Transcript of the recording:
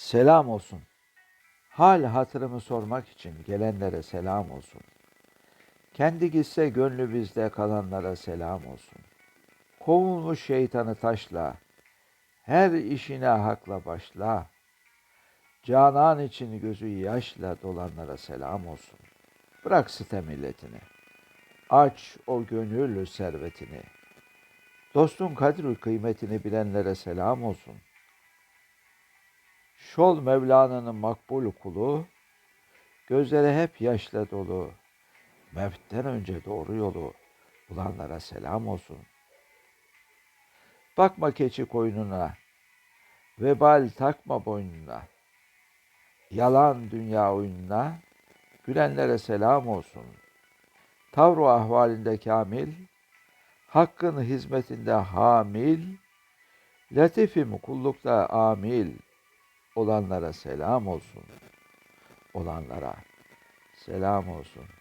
Selam olsun. Hal hatırımı sormak için gelenlere selam olsun. Kendi gitse gönlü bizde kalanlara selam olsun. Kovulmuş şeytanı taşla, her işine hakla başla. Canan için gözü yaşla dolanlara selam olsun. Bırak site milletini. Aç o gönül servetini. Dostun kadri kıymetini bilenlere selam olsun. Şol Mevlana'nın makbul kulu, gözleri hep yaşla dolu. Mevtten önce doğru yolu bulanlara selam olsun. Bakma keçi koynuna, vebal takma boynuna. Yalan dünya oyununa, gülenlere selam olsun. Tavru ahvalinde kamil, hakkın hizmetinde hamil, latifim kullukta amil olanlara selam olsun. Olanlara selam olsun.